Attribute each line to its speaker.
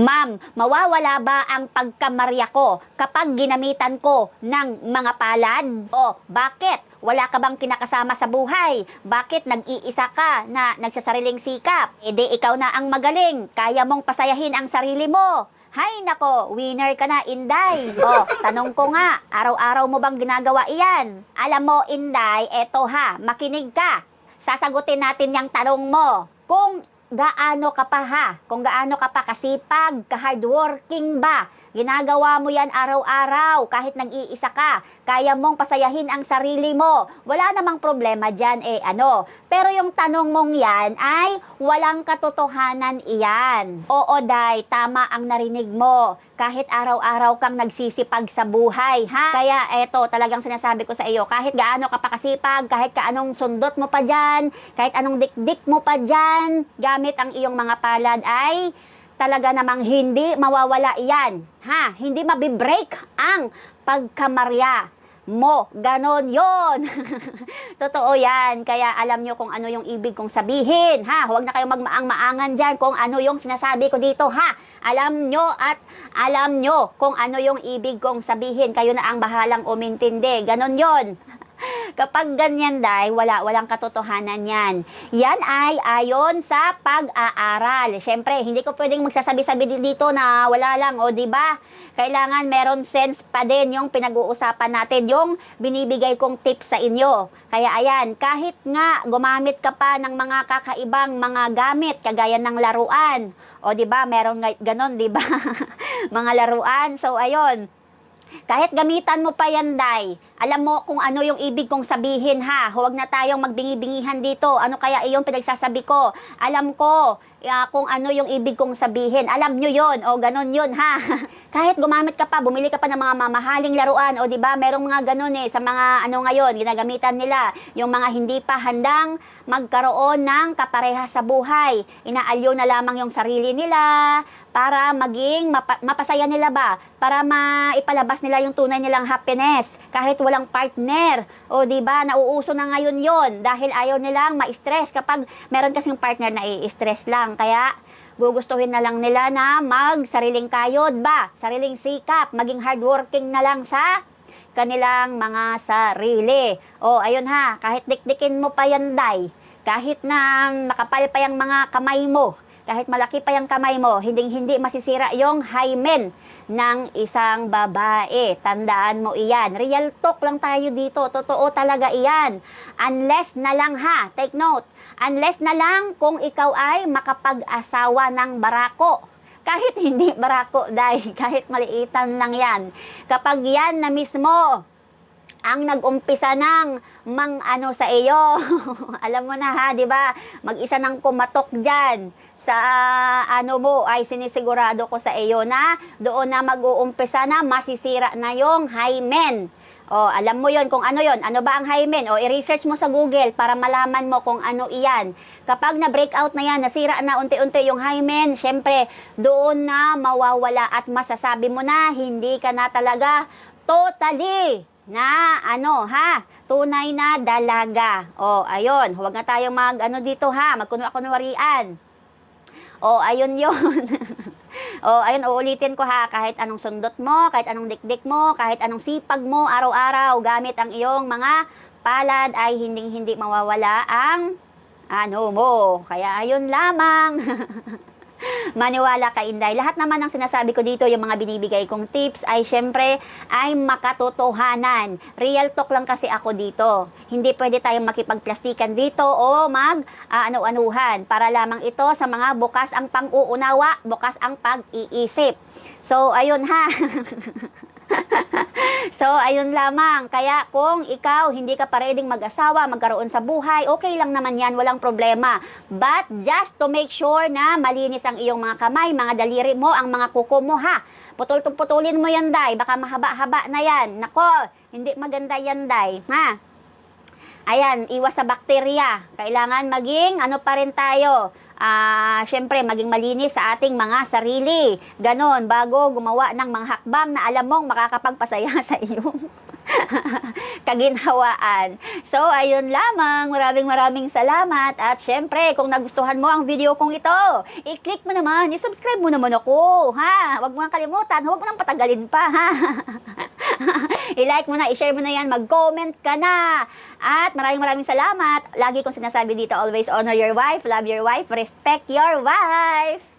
Speaker 1: Ma'am, mawawala ba ang pagkamarya ko kapag ginamitan ko ng mga palad? O, bakit? Wala ka bang kinakasama sa buhay? Bakit nag-iisa ka na nagsasariling sikap? E di ikaw na ang magaling. Kaya mong pasayahin ang sarili mo. Hay nako, winner ka na, Inday. O, tanong ko nga, araw-araw mo bang ginagawa iyan? Alam mo, Inday, eto ha, makinig ka. Sasagutin natin yung tanong mo. Kung gaano ka pa ha, kung gaano ka pa kasipag, ka-hardworking ba, ginagawa mo yan araw-araw, kahit nag-iisa ka, kaya mong pasayahin ang sarili mo, wala namang problema dyan eh ano. Pero yung tanong mong yan ay walang katotohanan iyan. Oo, Day, tama ang narinig mo. Kahit araw-araw kang nagsisipag sa buhay, ha? Kaya eto, talagang sinasabi ko sa iyo, kahit gaano ka pa kasipag, kahit kaanong sundot mo pa dyan, kahit anong dikdik mo pa dyan, gamit ang iyong mga palad ay talaga namang hindi mawawala iyan. Ha? Hindi mabibreak ang pagkamarya mo. Ganon yon. Totoo yan. Kaya alam nyo kung ano yung ibig kong sabihin. Ha? Huwag na kayong magmaang-maangan dyan kung ano yung sinasabi ko dito. Ha? Alam nyo at alam nyo kung ano yung ibig kong sabihin. Kayo na ang bahalang umintindi. Ganon yon. Kapag ganyan dahil wala walang katotohanan yan. Yan ay ayon sa pag-aaral. Siyempre, hindi ko pwedeng magsasabi-sabi dito na wala lang, o di ba? Kailangan meron sense pa din yung pinag-uusapan natin, yung binibigay kong tips sa inyo. Kaya ayan, kahit nga gumamit ka pa ng mga kakaibang mga gamit, kagaya ng laruan, o di ba, meron ganon, di ba? mga laruan. So ayun, kahit gamitan mo pa yan, Day, alam mo kung ano yung ibig kong sabihin, ha? Huwag na tayong magbingi-bingihan dito. Ano kaya iyong pinagsasabi ko? Alam ko ah, kung ano yung ibig kong sabihin. Alam nyo yon O, ganon yun, ha? Kahit gumamit ka pa, bumili ka pa ng mga mamahaling laruan, o di ba merong mga ganon eh, sa mga ano ngayon, ginagamitan nila. Yung mga hindi pa handang magkaroon ng kapareha sa buhay. Inaalyo na lamang yung sarili nila para maging mapa- mapasaya nila ba? Para maipalabas nila yung tunay nilang happiness kahit walang partner. O di ba nauuso na ngayon yon dahil ayaw nilang ma-stress kapag meron kasing partner na i-stress lang. Kaya gugustuhin na lang nila na mag-sariling kayod ba? Sariling sikap, maging hardworking na lang sa kanilang mga sarili. O, ayun ha, kahit dikdikin mo pa yan, day, kahit na makapal pa yung mga kamay mo, kahit malaki pa yung kamay mo, hindi-hindi masisira yung hymen ng isang babae. Tandaan mo iyan. Real talk lang tayo dito. Totoo talaga iyan. Unless na lang ha, take note, unless na lang kung ikaw ay makapag-asawa ng barako. Kahit hindi barako, dahil kahit maliitan lang yan. Kapag yan na mismo, ang nag-umpisa ng mang ano sa iyo. Alam mo na ha, 'di ba? Mag-isa nang kumatok diyan sa ano mo ay sinisigurado ko sa iyo na doon na mag-uumpisa na masisira na yung hymen. O, alam mo yon kung ano yon Ano ba ang hymen? O, i-research mo sa Google para malaman mo kung ano iyan. Kapag na-breakout na yan, nasira na unti-unti yung hymen, syempre, doon na mawawala at masasabi mo na hindi ka na talaga totally na ano ha, tunay na dalaga. O, ayun, huwag na tayong mag ano dito ha, magkunwa-kunwarian. O, ayun yun. o, ayun, uulitin ko ha, kahit anong sundot mo, kahit anong dikdik mo, kahit anong sipag mo, araw-araw, gamit ang iyong mga palad ay hinding-hindi mawawala ang ano mo. Kaya ayun lamang. maniwala ka Inday. Lahat naman ng sinasabi ko dito, yung mga binibigay kong tips ay syempre ay makatotohanan. Real talk lang kasi ako dito. Hindi pwede tayong makipagplastikan dito o mag ah, ano-anuhan para lamang ito sa mga bukas ang pang-uunawa, bukas ang pag-iisip. So, ayun ha. so, ayun lamang. Kaya kung ikaw hindi ka pa ready mag-asawa, magkaroon sa buhay, okay lang naman yan, walang problema. But just to make sure na malinis ang iyong mga kamay, mga daliri mo, ang mga kuko mo ha. Putol-putulin mo yan, day. Baka mahaba-haba na yan. Nako, hindi maganda yan, day. Ha? Ayan, iwas sa bakterya. Kailangan maging ano pa rin tayo. Ah, syempre maging malinis sa ating mga sarili. Ganon, bago gumawa ng mga hakbang na alam mong makakapagpasaya sa iyong kaginhawaan. So, ayun lamang. Maraming maraming salamat. At syempre, kung nagustuhan mo ang video kong ito, i-click mo naman, i-subscribe mo naman ako, ha? Huwag mo nang kalimutan, huwag mo nang patagalin pa, ha? I-like mo na, i-share mo na yan, mag-comment ka na. At maraming maraming salamat. Lagi kong sinasabi dito, always honor your wife, love your wife, respect your wife.